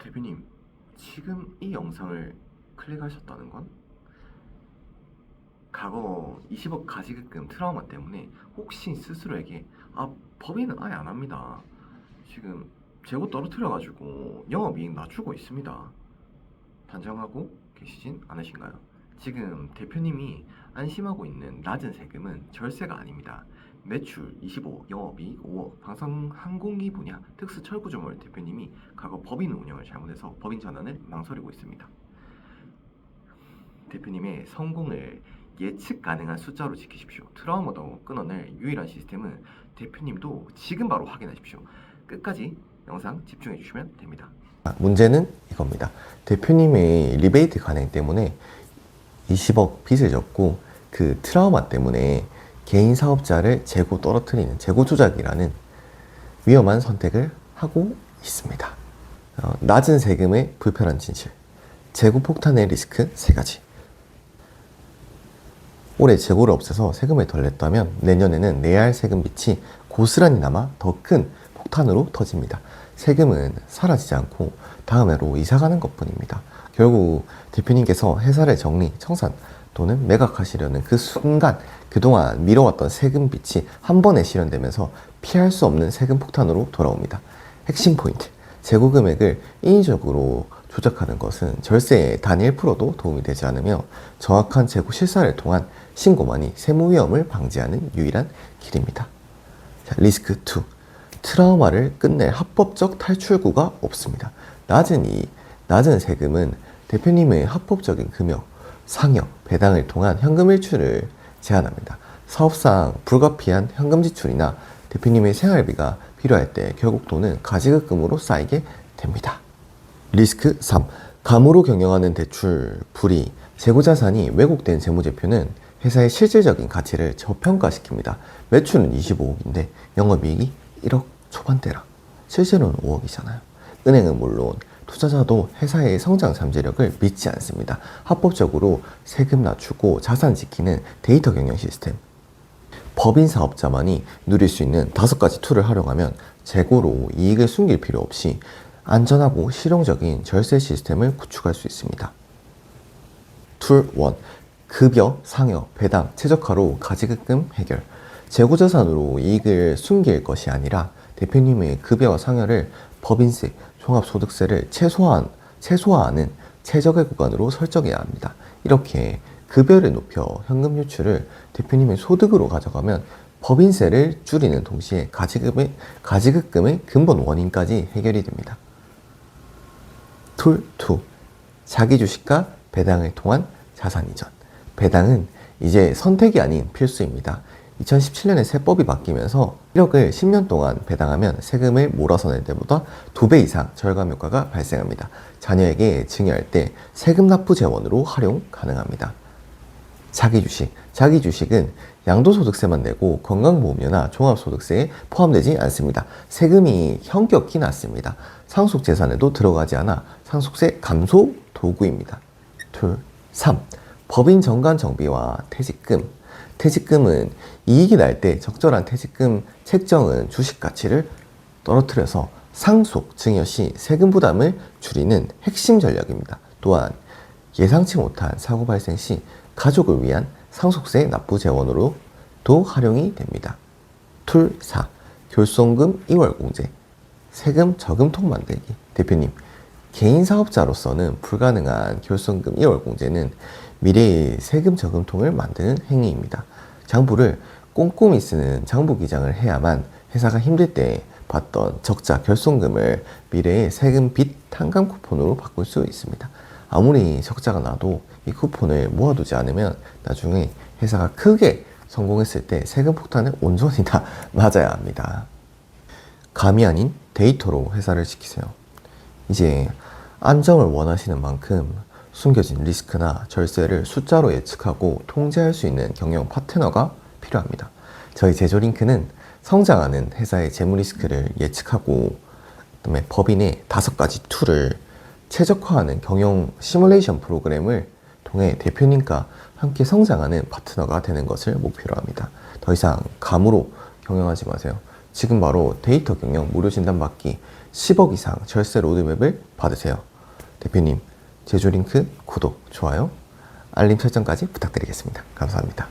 대표님, 지금 이 영상을 클릭하셨다는 건 과거 20억 가지급금 트라우마 때문에 혹시 스스로에게 아 법인은 아예 안 합니다. 지금 재고 떨어뜨려가지고 영업이익 낮추고 있습니다. 단정하고 계시진 않으신가요? 지금 대표님이 안심하고 있는 낮은 세금은 절세가 아닙니다. 매출 25억, 영업이익 5억, 방송 항공기 분야 특수 철구조물 대표님이 과거 법인 운영을 잘못해서 법인 전환을 망설이고 있습니다. 대표님의 성공을 예측 가능한 숫자로 지키십시오. 트라우마도 끊어낼 유일한 시스템은 대표님도 지금 바로 확인하십시오. 끝까지 영상 집중해 주시면 됩니다. 문제는 이겁니다. 대표님의 리베이트 관행 때문에 20억 빚을 졌고 그 트라우마 때문에 개인 사업자를 재고 떨어뜨리는 재고 조작이라는 위험한 선택을 하고 있습니다. 어, 낮은 세금의 불편한 진실, 재고 폭탄의 리스크 세 가지. 올해 재고를 없애서 세금을 덜 냈다면 내년에는 내야 할 세금 빚이 고스란히 남아 더 큰 폭탄으로 터집니다. 세금은 사라지지 않고 다음 해로 이사가는 것 뿐입니다. 결국 대표님께서 회사를 정리, 청산 또는 매각하시려는 그 순간 그동안 미뤄왔던 세금 빚이 한 번에 실현되면서 피할 수 없는 세금 폭탄으로 돌아옵니다. 핵심 포인트. 재고 금액을 인위적으로 조작하는 것은 절세의 단 1%도 도움이 되지 않으며 정확한 재고 실사를 통한 신고만이 세무 위험을 방지하는 유일한 길입니다. 자, 리스크 2. 트라우마를 끝낼 합법적 탈출구가 없습니다. 낮은 이 낮은 세금은 대표님의 합법적인 금융, 상여, 배당을 통한 현금 일출을 제한합니다. 사업상 불가피한 현금 지출이나 대표님의 생활비가 필요할 때 결국 돈은 가지급금으로 쌓이게 됩니다. 리스크 3. 감으로 경영하는 대출 불이 재고자산이 왜곡된 재무제표는 회사의 실질적인 가치를 저평가시킵니다. 매출은 25억인데 영업이익이 1억 초반대라. 실제로는 5억이잖아요. 은행은 물론 투자자도 회사의 성장 잠재력을 믿지 않습니다. 합법적으로 세금 낮추고 자산 지키는 데이터 경영 시스템. 법인 사업자만이 누릴 수 있는 다섯 가지 툴을 활용하면 재고로 이익을 숨길 필요 없이 안전하고 실용적인 절세 시스템을 구축할 수 있습니다. 툴 1. 급여, 상여, 배당, 최저가로 가지급금 해결. 재고자산으로 이익을 숨길 것이 아니라 대표님의 급여와 상여를 법인세, 종합소득세를 최소한, 최소화하는 최적의 구간으로 설정해야 합니다. 이렇게 급여를 높여 현금 유출을 대표님의 소득으로 가져가면 법인세를 줄이는 동시에 가지급의, 가지급금의 근본 원인까지 해결이 됩니다. 툴 2. 자기 주식과 배당을 통한 자산 이전. 배당은 이제 선택이 아닌 필수입니다. 2017년에 세법이 바뀌면서 1억을 10년 동안 배당하면 세금을 몰아서 낼 때보다 2배 이상 절감 효과가 발생합니다. 자녀에게 증여할 때 세금 납부 재원으로 활용 가능합니다. 자기 주식. 자기 주식은 양도소득세만 내고 건강보험료나 종합소득세에 포함되지 않습니다. 세금이 현격히 낮습니다. 상속재산에도 들어가지 않아 상속세 감소 도구입니다. 둘, 3. 법인 정관 정비와 퇴직금. 퇴직금은 이익이 날 때 적절한 퇴직금 책정은 주식 가치를 떨어뜨려서 상속 증여 시 세금 부담을 줄이는 핵심 전략입니다. 또한 예상치 못한 사고 발생 시 가족을 위한 상속세 납부 재원으로도 활용이 됩니다. 툴 4. 결손금 2월 공제. 세금 저금통 만들기. 대표님, 개인 사업자로서는 불가능한 결손금 2월 공제는 미래의 세금 저금통을 만드는 행위입니다. 장부를 꼼꼼히 쓰는 장부 기장을 해야만 회사가 힘들 때 받던 적자 결손금을 미래의 세금 빚 탕감 쿠폰으로 바꿀 수 있습니다. 아무리 적자가 나도 이 쿠폰을 모아두지 않으면 나중에 회사가 크게 성공했을 때 세금 폭탄을 온전히 다 맞아야 합니다. 감이 아닌 데이터로 회사를 지키세요. 이제 안정을 원하시는 만큼 숨겨진 리스크나 절세를 숫자로 예측하고 통제할 수 있는 경영 파트너가 필요합니다. 저희 제조링크는 성장하는 회사의 재무 리스크를 예측하고 그다음에 법인의 다섯 가지 툴을 최적화하는 경영 시뮬레이션 프로그램을 통해 대표님과 함께 성장하는 파트너가 되는 것을 목표로 합니다. 더 이상 감으로 경영하지 마세요. 지금 바로 데이터 경영 무료 진단 받기 10억 이상 절세 로드맵을 받으세요. 대표님, 제조링크 구독, 좋아요, 알림 설정까지 부탁드리겠습니다. 감사합니다.